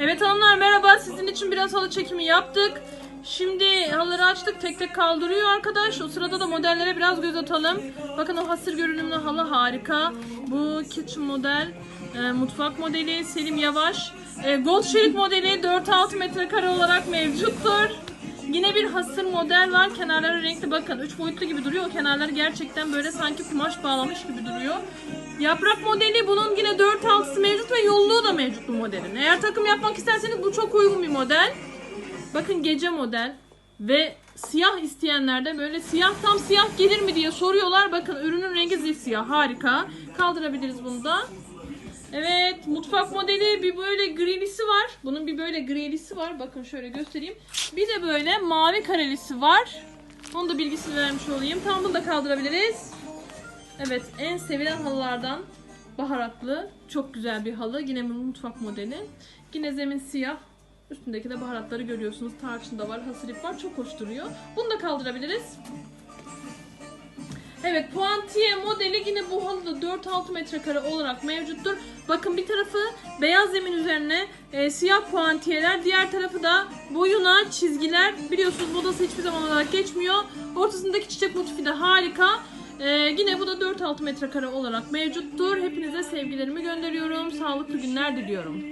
Evet hanımlar merhaba. Sizin için biraz halı çekimi yaptık. Şimdi halıları açtık. Tek tek kaldırıyor arkadaş. O sırada da modellere biraz göz atalım. Bakın o hasır görünümlü halı harika. Bu kitchen model. e, mutfak modeli Selim Yavaş. E, Gold Şerit modeli 4-6 metrekare olarak mevcuttur. Yine bir hasır model var. Kenarları renkli bakın. 3 boyutlu gibi duruyor. O kenarları gerçekten böyle sanki kumaş bağlamış gibi duruyor. Yaprak modeli bunun yine 4 da mevcut bu modelin. Eğer takım yapmak isterseniz bu çok uygun bir model. Bakın gece model ve siyah isteyenler de böyle siyah tam siyah gelir mi diye soruyorlar. Bakın ürünün rengi zil siyah harika. Kaldırabiliriz bunu da. Evet mutfak modeli bir böyle grilisi var. Bunun bir böyle grilisi var. Bakın şöyle göstereyim. Bir de böyle mavi karelisi var. Onu da bilgisini vermiş olayım. Tamam bunu da kaldırabiliriz. Evet en sevilen halılardan baharatlı. Çok güzel bir halı. Yine mutfak modeli. Yine zemin siyah. Üstündeki de baharatları görüyorsunuz. Tarçın da var, hasırip var. Çok hoş duruyor. Bunu da kaldırabiliriz. Evet puantiye modeli yine bu halıda 4-6 metrekare olarak mevcuttur. Bakın bir tarafı beyaz zemin üzerine e, siyah puantiyeler. Diğer tarafı da boyuna çizgiler. Biliyorsunuz modası hiçbir zaman olarak geçmiyor. Ortasındaki çiçek motifi de harika. E, yine bu da 4-6 metrekare olarak mevcuttur. Hepinize sevgilerimi gönderiyorum. Sağlıklı günler diliyorum.